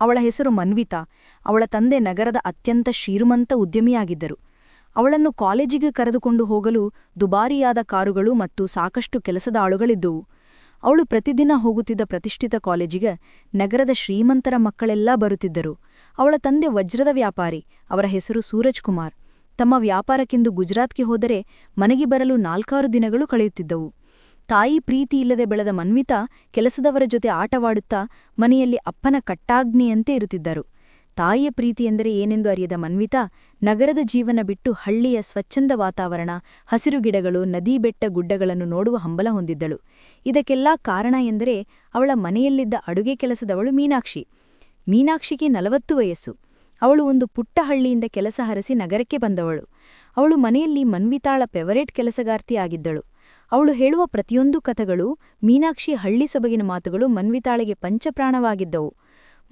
ಅವಳ ಹೆಸರು ಮನ್ವಿತಾ. ಅವಳ ತಂದೆ ನಗರದ ಅತ್ಯಂತ ಶ್ರೀಮಂತ ಉದ್ಯಮಿಯಾಗಿದ್ದರು. ಅವಳನ್ನು ಕಾಲೇಜಿಗೆ ಕರೆದುಕೊಂಡು ಹೋಗಲು ದುಬಾರಿಯಾದ ಕಾರುಗಳು ಮತ್ತು ಸಾಕಷ್ಟು ಕೆಲಸದ ಆಳುಗಳಿದ್ದುವು. ಅವಳು ಪ್ರತಿದಿನ ಹೋಗುತ್ತಿದ್ದ ಪ್ರತಿಷ್ಠಿತ ಕಾಲೇಜಿಗೆ ನಗರದ ಶ್ರೀಮಂತರ ಮಕ್ಕಳೆಲ್ಲಾ ಬರುತ್ತಿದ್ದರು. ಅವಳ ತಂದೆ ವಜ್ರದ ವ್ಯಾಪಾರಿ, ಅವರ ಹೆಸರು ಸೂರಜ್ ಕುಮಾರ್. ತಮ್ಮ ವ್ಯಾಪಾರಕ್ಕೆಂದು ಗುಜರಾತ್ಗೆ ಹೋದರೆ ಮನೆಗೆ ಬರಲು ನಾಲ್ಕಾರು ದಿನಗಳು ಕಳೆಯುತ್ತಿದ್ದವು. ತಾಯಿ ಪ್ರೀತಿಯಿಲ್ಲದೆ ಬೆಳೆದ ಮನ್ವಿತಾ ಕೆಲಸದವರ ಜೊತೆ ಆಟವಾಡುತ್ತಾ ಮನೆಯಲ್ಲಿ ಅಪ್ಪನ ಕಟ್ಟಾಗ್ನಿಯಂತೆ ಇರುತ್ತಿದ್ದರು. ತಾಯಿಯ ಪ್ರೀತಿ ಎಂದರೆ ಏನೆಂದು ಅರಿಯದ ಮನ್ವಿತಾ ನಗರದ ಜೀವನ ಬಿಟ್ಟು ಹಳ್ಳಿಯ ಸ್ವಚ್ಛಂದ ವಾತಾವರಣ, ಹಸಿರು ಗಿಡಗಳು, ನದಿ ಬೆಟ್ಟ ಗುಡ್ಡಗಳನ್ನು ನೋಡುವ ಹಂಬಲ ಹೊಂದಿದ್ದಳು. ಇದಕ್ಕೆಲ್ಲಾ ಕಾರಣ ಎಂದರೆ ಅವಳ ಮನೆಯಲ್ಲಿದ್ದ ಅಡುಗೆ ಕೆಲಸದವಳು ಮೀನಾಕ್ಷಿ. ಮೀನಾಕ್ಷಿಗೆ ನಲವತ್ತು ವಯಸ್ಸು. ಅವಳು ಒಂದು ಪುಟ್ಟ ಹಳ್ಳಿಯಿಂದ ಕೆಲಸ ಹರಸಿ ನಗರಕ್ಕೆ ಬಂದವಳು. ಅವಳು ಮನೆಯಲ್ಲಿ ಮನ್ವಿತಾಳ ಫೆವರೇಟ್ ಕೆಲಸಗಾರ್ತಿಯಾಗಿದ್ದಳು. ಅವಳು ಹೇಳುವ ಪ್ರತಿಯೊಂದು ಕಥೆಗಳು ಮೀನಾಕ್ಷಿ ಹಳ್ಳಿ ಸೊಬಗಿನ ಮಾತುಗಳು ಮನ್ವಿತಾಳಿಗೆ ಪಂಚಪ್ರಾಣವಾಗಿದ್ದವು.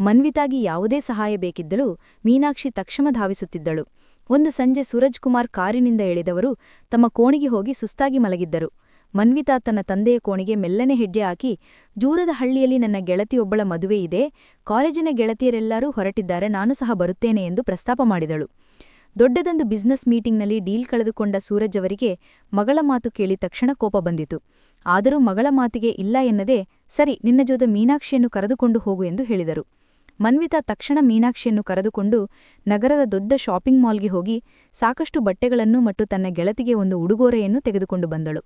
ಮನ್ವಿತಾಗಿ ಯಾವುದೇ ಸಹಾಯ ಬೇಕಿದ್ದಳು ಮೀನಾಕ್ಷಿ ತಕ್ಷಮ ಧಾವಿಸುತ್ತಿದ್ದಳು. ಒಂದು ಸಂಜೆ ಸೂರಜ್ ಕುಮಾರ್ ಕಾರಿನಿಂದ ಎಳೆದವರು ತಮ್ಮ ಕೋಣಿಗೆ ಹೋಗಿ ಸುಸ್ತಾಗಿ ಮಲಗಿದ್ದರು. ಮನ್ವಿತಾ ತನ್ನ ತಂದೆಯ ಕೋಣಿಗೆ ಮೆಲ್ಲನೆ ಹೆಜ್ಜೆ ಹಾಕಿ, ದೂರದ ಹಳ್ಳಿಯಲ್ಲಿ ನನ್ನ ಗೆಳತಿಯೊಬ್ಬಳ ಮದುವೆ ಇದೆ, ಕಾಲೇಜಿನ ಗೆಳತಿಯರೆಲ್ಲರೂ ಹೊರಟಿದ್ದಾರೆ, ನಾನು ಸಹ ಬರುತ್ತೇನೆ ಎಂದು ಪ್ರಸ್ತಾಪ ಮಾಡಿದಳು. ದೊಡ್ಡದೊಂದು ಬಿಸ್ನೆಸ್ ಮೀಟಿಂಗ್ನಲ್ಲಿ ಡೀಲ್ ಕಳೆದುಕೊಂಡ ಸೂರಜ್ ಅವರಿಗೆ ಮಗಳ ಮಾತು ಕೇಳಿ ತಕ್ಷಣ ಕೋಪ ಬಂದಿತು. ಆದರೂ ಮಗಳ ಮಾತಿಗೆ ಇಲ್ಲ ಎನ್ನದೇ, ಸರಿ, ನಿನ್ನ ಜೊತೆ ಮೀನಾಕ್ಷಿಯನ್ನು ಕರೆದುಕೊಂಡು ಹೋಗು ಎಂದು ಹೇಳಿದರು. ಮನ್ವಿತಾ ತಕ್ಷಣ ಮೀನಾಕ್ಷಿಯನ್ನು ಕರೆದುಕೊಂಡು ನಗರದ ದೊಡ್ಡ ಶಾಪಿಂಗ್ ಮಾಲ್ಗೆ ಹೋಗಿ ಸಾಕಷ್ಟು ಬಟ್ಟೆಗಳನ್ನು ಮತ್ತು ತನ್ನ ಗೆಳತಿಗೆ ಒಂದು ಉಡುಗೊರೆಯನ್ನು ತೆಗೆದುಕೊಂಡು ಬಂದಳು.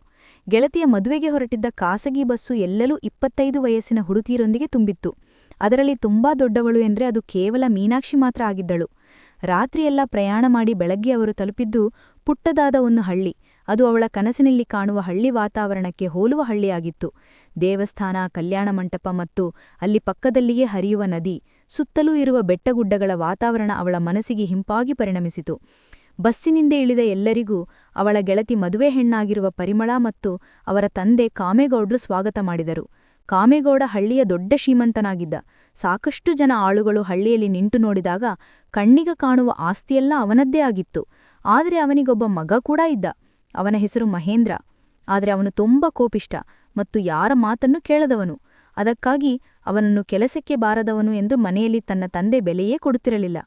ಗೆಳತಿಯ ಮದುವೆಗೆ ಹೊರಟಿದ್ದ ಖಾಸಗಿ ಬಸ್ಸು ಎಲ್ಲಲೂ ಇಪ್ಪತ್ತೈದು ವಯಸ್ಸಿನ ಹುಡುತಿಯರೊಂದಿಗೆ ತುಂಬಿತ್ತು. ಅದರಲ್ಲಿ ತುಂಬಾ ದೊಡ್ಡವಳು ಎಂದರೆ ಅದು ಕೇವಲ ಮೀನಾಕ್ಷಿ ಮಾತ್ರ ಆಗಿದ್ದಳು. ರಾತ್ರಿಯೆಲ್ಲ ಪ್ರಯಾಣ ಮಾಡಿ ಬೆಳಗ್ಗೆ ಅವರು ತಲುಪಿದ್ದು ಪುಟ್ಟದಾದ ಒಂದು ಹಳ್ಳಿ. ಅದು ಅವಳ ಕನಸಿನಲ್ಲಿ ಕಾಣುವ ಹಳ್ಳಿ ವಾತಾವರಣಕ್ಕೆ ಹೋಲುವ ಹಳ್ಳಿಯಾಗಿತ್ತು. ದೇವಸ್ಥಾನ, ಕಲ್ಯಾಣ ಮಂಟಪ ಮತ್ತು ಅಲ್ಲಿ ಪಕ್ಕದಲ್ಲಿಯೇ ಹರಿಯುವ ನದಿ, ಸುತ್ತಲೂ ಇರುವ ಬೆಟ್ಟಗುಡ್ಡಗಳ ವಾತಾವರಣ ಅವಳ ಮನಸ್ಸಿಗೆ ಹಿಂಪಾಗಿ ಪರಿಣಮಿಸಿತು. ಬಸ್ಸಿನಿಂದ ಇಳಿದ ಎಲ್ಲರಿಗೂ ಅವಳ ಗೆಳತಿ ಮದುವೆ ಹೆಣ್ಣಾಗಿರುವ ಪರಿಮಳ ಮತ್ತು ಅವರ ತಂದೆ ಕಾಮೇಗೌಡ್ರು ಸ್ವಾಗತ ಮಾಡಿದರು. ಕಾಮೇಗೌಡ ಹಳ್ಳಿಯ ದೊಡ್ಡ ಶ್ರೀಮಂತನಾಗಿದ್ದ. ಸಾಕಷ್ಟು ಜನ ಆಳುಗಳು ಹಳ್ಳಿಯಲ್ಲಿ ನಿಂಟು ನೋಡಿದಾಗ ಕಣ್ಣಿಗ ಕಾಣುವ ಆಸ್ತಿಯೆಲ್ಲ ಅವನದ್ದೇ ಆಗಿತ್ತು. ಆದರೆ ಅವನಿಗೊಬ್ಬ ಮಗ ಕೂಡ ಇದ್ದ. ಅವನ ಹೆಸರು ಮಹೇಂದ್ರ. ಆದರೆ ಅವನು ತುಂಬ ಕೋಪಿಷ್ಟ ಮತ್ತು ಯಾರ ಮಾತನ್ನು ಕೇಳದವನು. ಅದಕ್ಕಾಗಿ ಅವನನ್ನು ಕೆಲಸಕ್ಕೆ ಬಾರದವನು ಎಂದು ಮನೆಯಲ್ಲಿ ತನ್ನ ತಂದೆ ಬೆಲೆಯೇ ಕೊಡುತ್ತಿರಲಿಲ್ಲ.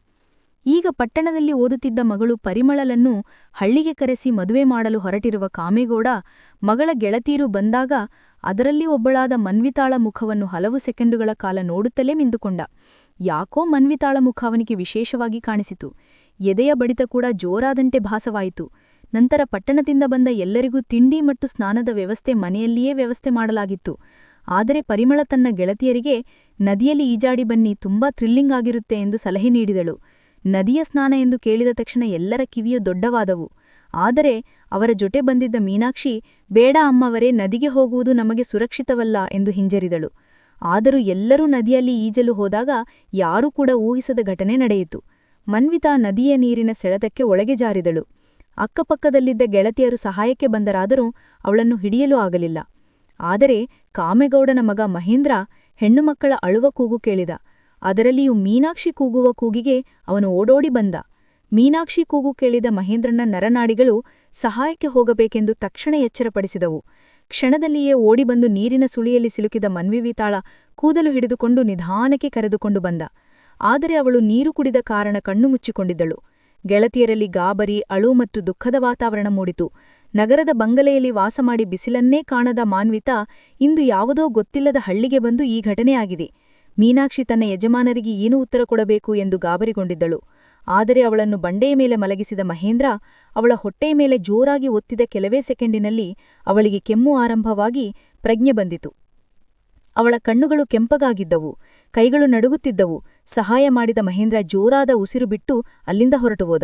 ಈಗ ಪಟ್ಟಣದಲ್ಲಿ ಓದುತ್ತಿದ್ದ ಮಗಳು ಪರಿಮಳಲನ್ನು ಹಳ್ಳಿಗೆ ಕರೆಸಿ ಮದುವೆ ಮಾಡಲು ಹೊರಟಿರುವ ಕಾಮೇಗೌಡ, ಮಗಳ ಗೆಳತೀರು ಬಂದಾಗ ಅದರಲ್ಲಿ ಒಬ್ಬಳಾದ ಮನ್ವಿತಾಳ ಮುಖವನ್ನು ಹಲವು ಸೆಕೆಂಡುಗಳ ಕಾಲ ನೋಡುತ್ತಲೇ ಮಿಂದುಕೊಂಡ ಯಾಕೋ ಮನ್ವಿತಾಳ ಮುಖ ಅವನಿಗೆ ವಿಶೇಷವಾಗಿ ಕಾಣಿಸಿತು. ಎದೆಯ ಬಡಿತ ಕೂಡ ಜೋರಾದಂತೆ ಭಾಸವಾಯಿತು. ನಂತರ ಪಟ್ಟಣದಿಂದ ಬಂದ ಎಲ್ಲರಿಗೂ ತಿಂಡಿ ಮತ್ತು ಸ್ನಾನದ ವ್ಯವಸ್ಥೆ ಮನೆಯಲ್ಲಿಯೇ ವ್ಯವಸ್ಥೆ ಮಾಡಲಾಗಿತ್ತು. ಆದರೆ ಪರಿಮಳ ತನ್ನ ಗೆಳತಿಯರಿಗೆ, ನದಿಯಲ್ಲಿ ಈಜಾಡಿ ಬನ್ನಿ, ತುಂಬಾ ಥ್ರಿಲ್ಲಿಂಗ್ ಆಗಿರುತ್ತೆ ಎಂದು ಸಲಹೆ ನೀಡಿದಳು. ನದಿಯ ಸ್ನಾನ ಎಂದು ಕೇಳಿದ ತಕ್ಷಣ ಎಲ್ಲರ ಕಿವಿಯು ದೊಡ್ಡವಾದವು. ಆದರೆ ಅವರ ಜೊತೆ ಬಂದಿದ್ದ ಮೀನಾಕ್ಷಿ, ಬೇಡ ಅಮ್ಮವರೇ, ನದಿಗೆ ಹೋಗುವುದು ನಮಗೆ ಸುರಕ್ಷಿತವಲ್ಲ ಎಂದು ಹಿಂಜರಿದಳು. ಆದರೂ ಎಲ್ಲರೂ ನದಿಯಲ್ಲಿ ಈಜಲು ಹೋದಾಗ ಯಾರೂ ಕೂಡ ಊಹಿಸದ ಘಟನೆ ನಡೆಯಿತು. ಮನ್ವಿತಾ ನದಿಯ ನೀರಿನ ಸೆಳೆತಕ್ಕೆ ಒಳಗೆ ಜಾರಿದಳು. ಅಕ್ಕಪಕ್ಕದಲ್ಲಿದ್ದ ಗೆಳತಿಯರು ಸಹಾಯಕ್ಕೆ ಬಂದರಾದರೂ ಅವಳನ್ನು ಹಿಡಿಯಲು ಆಗಲಿಲ್ಲ. ಆದರೆ ಕಾಮೇಗೌಡನ ಮಗ ಮಹೇಂದ್ರ ಹೆಣ್ಣುಮಕ್ಕಳ ಅಳುವ ಕೂಗು ಕೇಳಿದ. ಅದರಲ್ಲಿಯೂ ಮೀನಾಕ್ಷಿ ಕೂಗುವ ಕೂಗಿಗೆ ಅವನು ಓಡೋಡಿ ಬಂದ. ಮೀನಾಕ್ಷಿ ಕೂಗು ಕೇಳಿದ ಮಹೇಂದ್ರನ ನರನಾಡಿಗಳು ಸಹಾಯಕ್ಕೆ ಹೋಗಬೇಕೆಂದು ತಕ್ಷಣ ಎಚ್ಚರಪಡಿಸಿದವು. ಕ್ಷಣದಲ್ಲಿಯೇ ಓಡಿಬಂದು ನೀರಿನ ಸುಳಿಯಲ್ಲಿ ಸಿಲುಕಿದ ಮನ್ವಿವಿತಾಳ ಕೂದಲು ಹಿಡಿದುಕೊಂಡು ನಿಧಾನಕ್ಕೆ ಕರೆದುಕೊಂಡು ಬಂದ. ಆದರೆ ಅವಳು ನೀರು ಕುಡಿದ ಕಾರಣ ಕಣ್ಣು ಮುಚ್ಚಿಕೊಂಡಿದ್ದಳು. ಗೆಳತಿಯರಲ್ಲಿ ಗಾಬರಿ, ಅಳು ಮತ್ತು ದುಃಖದ ವಾತಾವರಣ ಮೂಡಿತು. ನಗರದ ಬಂಗಲೆಯಲ್ಲಿ ವಾಸ ಮಾಡಿ ಬಿಸಿಲನ್ನೇ ಕಾಣದ ಮಾನ್ವಿತಾ ಇಂದು ಯಾವುದೋ ಗೊತ್ತಿಲ್ಲದ ಹಳ್ಳಿಗೆ ಬಂದು ಈ ಘಟನೆಯಾಗಿದೆ ಮೀನಾಕ್ಷಿ ತನ್ನ ಯಜಮಾನರಿಗೆ ಏನು ಉತ್ತರ ಕೊಡಬೇಕು ಎಂದು ಗಾಬರಿಗೊಂಡಿದ್ದಳು. ಆದರೆ ಅವಳನ್ನು ಬಂಡೆಯ ಮೇಲೆ ಮಲಗಿಸಿದ ಮಹೇಂದ್ರ ಅವಳ ಹೊಟ್ಟೆಯ ಮೇಲೆ ಜೋರಾಗಿ ಒತ್ತಿದ ಕೆಲವೇ ಸೆಕೆಂಡಿನಲ್ಲಿ ಅವಳಿಗೆ ಕೆಮ್ಮು ಆರಂಭವಾಗಿ ಪ್ರಜ್ಞೆ ಬಂದಿತು. ಅವಳ ಕಣ್ಣುಗಳು ಕೆಂಪಗಾಗಿದ್ದವು, ಕೈಗಳು ನಡುಗುತ್ತಿದ್ದವು. ಸಹಾಯ ಮಾಡಿದ ಮಹೇಂದ್ರ ಜೋರಾದ ಉಸಿರು ಬಿಟ್ಟು ಅಲ್ಲಿಂದ ಹೊರಟು ಹೋದ.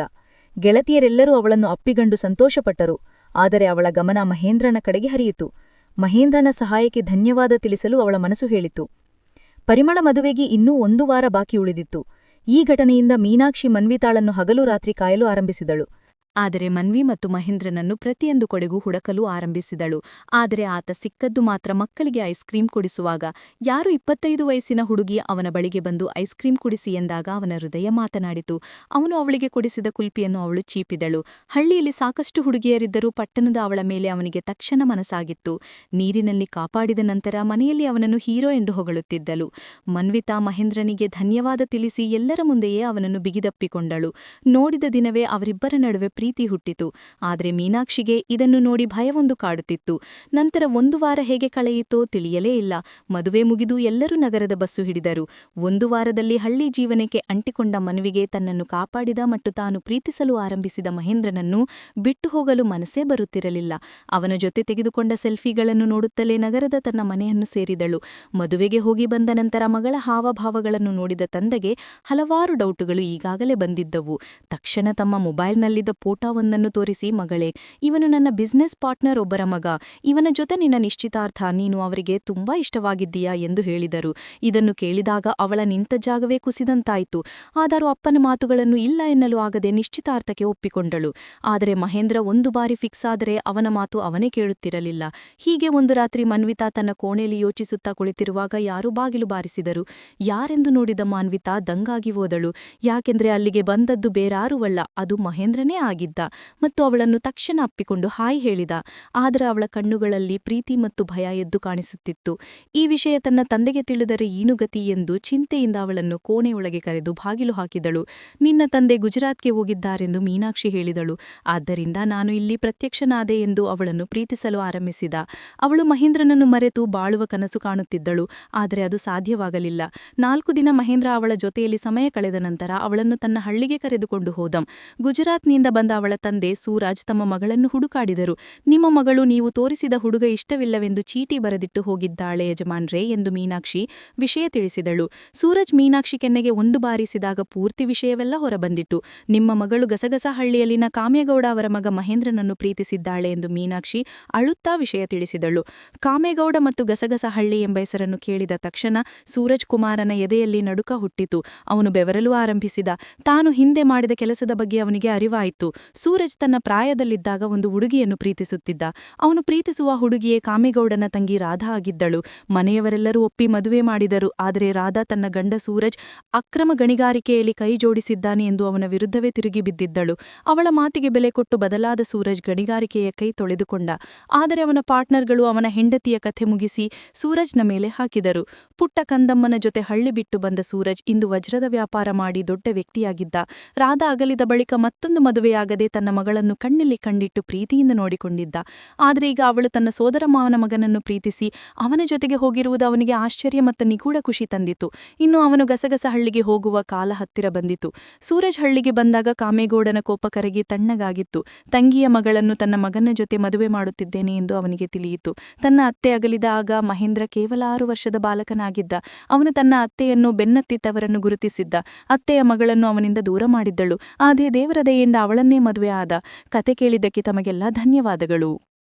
ಗೆಳತಿಯರೆಲ್ಲರೂ ಅವಳನ್ನು ಅಪ್ಪಿಗಂಡು ಸಂತೋಷಪಟ್ಟರು. ಆದರೆ ಅವಳ ಗಮನ ಮಹೇಂದ್ರನ ಕಡೆಗೆ ಹರಿಯಿತು. ಮಹೇಂದ್ರನ ಸಹಾಯಕ್ಕೆ ಧನ್ಯವಾದ ತಿಳಿಸಲು ಅವಳ ಮನಸ್ಸು ಹೇಳಿತು. ಪರಿಮಳ ಮದುವೆಗೆ ಇನ್ನೂ ಒಂದು ವಾರ ಬಾಕಿ ಉಳಿದಿತ್ತು. ಈ ಘಟನೆಯಿಂದ ಮೀನಾಕ್ಷಿ ಮನ್ವಿತಾಳನ್ನು ಹಗಲು ರಾತ್ರಿ ಕಾಯಲು ಆರಂಭಿಸಿದಳು. ಆದರೆ ಮನ್ವಿ ಮತ್ತು ಮಹೇಂದ್ರನನ್ನು ಪ್ರತಿಯೊಂದು ಕೊಡೆಗೂ ಹುಡುಕಲು ಆರಂಭಿಸಿದಳು. ಆದರೆ ಆತ ಸಿಕ್ಕದ್ದು ಮಾತ್ರ ಮಕ್ಕಳಿಗೆ ಐಸ್ ಕ್ರೀಂ ಕುಡಿಸುವಾಗ. ಯಾರು ಇಪ್ಪತ್ತೈದು ವಯಸ್ಸಿನ ಹುಡುಗಿ ಅವನ ಬಳಿಗೆ ಬಂದು ಐಸ್ ಕ್ರೀಂ ಕುಡಿಸಿ ಎಂದಾಗ ಅವನ ಹೃದಯ ಮಾತನಾಡಿತು. ಅವನು ಅವಳಿಗೆ ಕೊಡಿಸಿದ ಕುಲ್ಪಿಯನ್ನು ಅವಳು ಚೀಪಿದಳು. ಹಳ್ಳಿಯಲ್ಲಿ ಸಾಕಷ್ಟು ಹುಡುಗಿಯರಿದ್ದರೂ ಪಟ್ಟಣದ ಅವಳ ಮೇಲೆ ಅವನಿಗೆ ತಕ್ಷಣ ಮನಸ್ಸಾಗಿತ್ತು. ನೀರಿನಲ್ಲಿ ಕಾಪಾಡಿದ ನಂತರ ಮನೆಯಲ್ಲಿ ಅವನನ್ನು ಹೀರೋ ಎಂದು ಹೊಗಳುತ್ತಿದ್ದಳು. ಮನ್ವಿತಾ ಮಹೇಂದ್ರನಿಗೆ ಧನ್ಯವಾದ ತಿಳಿಸಿ ಎಲ್ಲರ ಮುಂದೆಯೇ ಅವನನ್ನು ಬಿಗಿದಪ್ಪಿಕೊಂಡಳು. ನೋಡಿದ ದಿನವೇ ಅವರಿಬ್ಬರ ನಡುವೆ ಪ್ರೀತಿ ಹುಟ್ಟಿತು. ಆದರೆ ಮೀನಾಕ್ಷಿಗೆ ಇದನ್ನು ನೋಡಿ ಭಯವೊಂದು ಕಾಡುತ್ತಿತ್ತು. ನಂತರ ಒಂದು ವಾರ ಹೇಗೆ ಕಳೆಯಿತೋ ತಿಳಿಯಲೇ ಇಲ್ಲ. ಮದುವೆ ಮುಗಿದು ಎಲ್ಲರೂ ನಗರದ ಬಸ್ಸು ಹಿಡಿದರು. ಒಂದು ವಾರದಲ್ಲಿ ಹಳ್ಳಿ ಜೀವನಕ್ಕೆ ಅಂಟಿಕೊಂಡ ಮನವಿಗೆ ತನ್ನನ್ನು ಕಾಪಾಡಿದ ಮತ್ತು ತಾನು ಪ್ರೀತಿಸಲು ಆರಂಭಿಸಿದ ಮಹೇಂದ್ರನನ್ನು ಬಿಟ್ಟು ಹೋಗಲು ಮನಸ್ಸೇ ಬರುತ್ತಿರಲಿಲ್ಲ. ಅವನ ಜೊತೆ ತೆಗೆದುಕೊಂಡ ಸೆಲ್ಫಿಗಳನ್ನು ನೋಡುತ್ತಲೇ ನಗರದ ತನ್ನ ಮನೆಯನ್ನು ಸೇರಿದಳು. ಮದುವೆಗೆ ಹೋಗಿ ಬಂದ ನಂತರ ಮಗಳ ಹಾವಭಾವಗಳನ್ನು ನೋಡಿದ ತಂದೆಗೆ ಹಲವಾರು ಡೌಟುಗಳು ಈಗಾಗಲೇ ಬಂದಿದ್ದವು. ತಕ್ಷಣ ತಮ್ಮ ಮೊಬೈಲ್ನಲ್ಲಿದ್ದ ಫೋಟೋವೊಂದನ್ನು ತೋರಿಸಿ, ಮಗಳೇ, ಇವನು ನನ್ನ ಬಿಸ್ನೆಸ್ ಪಾರ್ಟ್ನರ್ ಒಬ್ಬರ ಮಗ. ಇವನ ಜೊತೆ ನಿನ್ನ ನಿಶ್ಚಿತಾರ್ಥ, ನೀನು ಅವರಿಗೆ ತುಂಬಾ ಇಷ್ಟವಾಗಿದ್ದೀಯಾ? ಎಂದು ಹೇಳಿದರು. ಇದನ್ನು ಕೇಳಿದಾಗ ಅವಳ ನಿಂತ ಜಾಗವೇ ಕುಸಿದಂತಾಯಿತು. ಆದರೂ ಅಪ್ಪನ ಮಾತುಗಳನ್ನು ಇಲ್ಲ ಎನ್ನಲು ಆಗದೆ ನಿಶ್ಚಿತಾರ್ಥಕ್ಕೆ ಒಪ್ಪಿಕೊಂಡಳು. ಆದರೆ ಮಹೇಂದ್ರ ಒಂದು ಬಾರಿ ಫಿಕ್ಸ್ ಆದರೆ ಅವನ ಮಾತು ಅವನೇ ಕೇಳುತ್ತಿರಲಿಲ್ಲ. ಹೀಗೆ ಒಂದು ರಾತ್ರಿ ಮನ್ವಿತಾ ತನ್ನ ಕೋಣೆಯಲ್ಲಿ ಯೋಚಿಸುತ್ತಾ ಕುಳಿತಿರುವಾಗ ಯಾರು ಬಾಗಿಲು ಬಾರಿಸಿದರು. ಯಾರೆಂದು ನೋಡಿದ ಮಾನ್ವಿತಾ ದಂಗಾಗಿ ಹೋದಳು. ಯಾಕೆಂದ್ರೆ ಅಲ್ಲಿಗೆ ಬಂದದ್ದು ಬೇರಾರುವಲ್ಲ, ಅದು ಮಹೇಂದ್ರನೇ ಆಗಿದ್ದ ಮತ್ತು ಅವಳನ್ನು ತಕ್ಷಣ ಅಪ್ಪಿಕೊಂಡು ಹಾಯ್ ಹೇಳಿದ. ಆದರೆ ಅವಳ ಕಣ್ಣುಗಳಲ್ಲಿ ಪ್ರೀತಿ ಮತ್ತು ಭಯ ಎದ್ದು ಕಾಣಿಸುತ್ತಿತ್ತು. ಈ ವಿಷಯ ತನ್ನ ತಂದೆಗೆ ತಿಳಿದರೆ ಏನು ಗತಿ ಎಂದು ಚಿಂತೆಯಿಂದ ಅವಳನ್ನು ಕೋಣೆಯೊಳಗೆ ಕರೆದು ಬಾಗಿಲು ಹಾಕಿದಳು. ನಿನ್ನ ತಂದೆ ಗುಜರಾತ್ಗೆ ಹೋಗಿದ್ದಾರೆಂದು ಮೀನಾಕ್ಷಿ ಹೇಳಿದಳು. ಆದ್ದರಿಂದ ನಾನು ಇಲ್ಲಿ ಪ್ರತ್ಯಕ್ಷನಾದೆ ಎಂದು ಅವಳನ್ನು ಪ್ರೀತಿಸಲು ಆರಂಭಿಸಿದ. ಅವಳು ಮಹೇಂದ್ರನನ್ನು ಮರೆತು ಬಾಳುವ ಕನಸು ಕಾಣುತ್ತಿದ್ದಳು. ಆದರೆ ಅದು ಸಾಧ್ಯವಾಗಲಿಲ್ಲ. ನಾಲ್ಕು ದಿನ ಮಹೇಂದ್ರ ಅವಳ ಜೊತೆಯಲ್ಲಿ ಸಮಯ ಕಳೆದ ನಂತರ ಅವಳನ್ನು ತನ್ನ ಹಳ್ಳಿಗೆ ಕರೆದುಕೊಂಡು ಹೋದಂ. ಗುಜರಾತ್ನಿಂದ ಬಂದ ಅವಳ ತಂದೆ ಸೂರಾಜ್ ತಮ್ಮ ಮಗಳನ್ನು ಹುಡುಕಾಡಿದರು. ನಿಮ್ಮ ಮಗಳು ನೀವು ತೋರಿಸಿದ ಹುಡುಗ ಇಷ್ಟವಿಲ್ಲವೆಂದು ಚೀಟಿ ಬರೆದಿಟ್ಟು ಹೋಗಿದ್ದಾಳೆ ಯಜಮಾನ್ರೇ ಎಂದು ಮೀನಾಕ್ಷಿ ವಿಷಯ ತಿಳಿಸಿದಳು. ಸೂರಜ್ ಮೀನಾಕ್ಷಿ ಕೆನ್ನೆಗೆ ಒಂದು ಬಾರಿಸಿದಾಗ ಪೂರ್ತಿ ವಿಷಯವೆಲ್ಲ ಹೊರಬಂದಿತ್ತು. ನಿಮ್ಮ ಮಗಳು ಗಸಗಸ ಹಳ್ಳಿಯಲ್ಲಿನ ಕಾಮೇಗೌಡ ಅವರ ಮಗ ಮಹೇಂದ್ರನನ್ನು ಪ್ರೀತಿಸಿದ್ದಾಳೆ ಎಂದು ಮೀನಾಕ್ಷಿ ಅಳುತ್ತಾ ವಿಷಯ ತಿಳಿಸಿದಳು. ಕಾಮೇಗೌಡ ಮತ್ತು ಗಸಗಸ ಹಳ್ಳಿ ಎಂಬ ಹೆಸರನ್ನು ಕೇಳಿದ ತಕ್ಷಣ ಸೂರಜ್ ಕುಮಾರನ ಎದೆಯಲ್ಲಿ ನಡುಕ ಹುಟ್ಟಿತು. ಅವನು ಬೆವರಲು ಆರಂಭಿಸಿದ. ತಾನು ಹಿಂದೆ ಮಾಡಿದ ಕೆಲಸದ ಬಗ್ಗೆ ಅವನಿಗೆ ಅರಿವಾಯಿತು. ಸೂರಜ್ ತನ್ನ ಪ್ರಾಯದಲ್ಲಿದ್ದಾಗ ಒಂದು ಹುಡುಗಿಯನ್ನು ಪ್ರೀತಿಸುತ್ತಿದ್ದ. ಅವನು ಪ್ರೀತಿಸುವ ಹುಡುಗಿಯೇ ಕಾಮೇಗೌಡನ ತಂಗಿ ರಾಧಾ ಆಗಿದ್ದಳು. ಮನೆಯವರೆಲ್ಲರೂ ಒಪ್ಪಿ ಮದುವೆ ಮಾಡಿದರು. ಆದರೆ ರಾಧಾ ತನ್ನ ಗಂಡ ಸೂರಜ್ ಅಕ್ರಮ ಗಣಿಗಾರಿಕೆಯಲ್ಲಿ ಕೈ ಜೋಡಿಸಿದ್ದಾನೆ ಎಂದು ಅವನ ವಿರುದ್ಧವೇ ತಿರುಗಿ ಬಿದ್ದಿದ್ದಳು. ಅವಳ ಮಾತಿಗೆ ಬೆಲೆ ಕೊಟ್ಟು ಬದಲಾದ ಸೂರಜ್ ಗಣಿಗಾರಿಕೆಯ ಕೈ ತೊಳೆದುಕೊಂಡ. ಆದರೆ ಅವನ ಪಾರ್ಟ್ನರ್ಗಳು ಅವನ ಹೆಂಡತಿಯ ಕಥೆ ಮುಗಿಸಿ ಸೂರಜ್ನ ಮೇಲೆ ಹಾಕಿದರು. ಪುಟ್ಟ ಕಂದಮ್ಮನ ಜೊತೆ ಹಳ್ಳಿ ಬಿಟ್ಟು ಬಂದ ಸೂರಜ್ ಇಂದು ವಜ್ರದ ವ್ಯಾಪಾರ ಮಾಡಿ ದೊಡ್ಡ ವ್ಯಕ್ತಿಯಾಗಿದ್ದ. ರಾಧಾ ಅಗಲಿದ ಬಳಿಕ ಮತ್ತೊಂದು ಮದುವೆಯಾಗದೆ ತನ್ನ ಮಗಳನ್ನು ಕಣ್ಣಲ್ಲಿ ಕಂಡಿಟ್ಟು ಪ್ರೀತಿಯಿಂದ ನೋಡಿಕೊಂಡಿದ್ದ. ಆದರೆ ಈಗ ಅವಳು ತನ್ನ ಸೋದರ ಮಾವನ ಮಗನನ್ನು ಪ್ರೀತಿಸಿ ಅವನ ಜೊತೆಗೆ ಹೋಗಿರುವುದು ಅವನಿಗೆ ಆಶ್ಚರ್ಯ ಮತ್ತು ನಿಗೂಢ ಖುಷಿ ತಂದಿತು. ಇನ್ನು ಅವನು ಗಸಗಸ ಹಳ್ಳಿಗೆ ಹೋಗುವ ಕಾಲ ಹತ್ತಿರ ಬಂದಿತು. ಸೂರಜ್ ಹಳ್ಳಿಗೆ ಬಂದಾಗ ಕಾಮೇಗೌಡನ ಕೋಪ ಕರಗಿ ತಣ್ಣಗಾಗಿತ್ತು. ತಂಗಿಯ ಮಗಳನ್ನು ತನ್ನ ಮಗನ ಜೊತೆ ಮದುವೆ ಮಾಡುತ್ತಿದ್ದೇನೆ ಎಂದು ಅವನಿಗೆ ತಿಳಿಯಿತು. ತನ್ನ ಅತ್ತೆ ಅಗಲಿದಾಗ ಮಹೇಂದ್ರ ಕೇವಲ ಆರು ವರ್ಷದ ಬಾಲಕನಾಗಿದ್ದ. ಅವನು ತನ್ನ ಅತ್ತೆಯನ್ನು ಬೆನ್ನತ್ತಿತ್ತವರನ್ನು ಗುರುತಿಸಿದ್ದ. ಅತ್ತೆಯ ಮಗಳನ್ನು ಅವನಿಂದ ದೂರ ಮಾಡಿದ್ದಳು. ಅದೇ ದೇವರ ದಯೆಯಿಂದ ಅವಳನ್ನೇ ಮದುವೆ ಆದ ಕತೆ ಕೇಳಿದ್ದಕ್ಕೆ ತಮಗೆಲ್ಲ ಧನ್ಯವಾದಗಳು.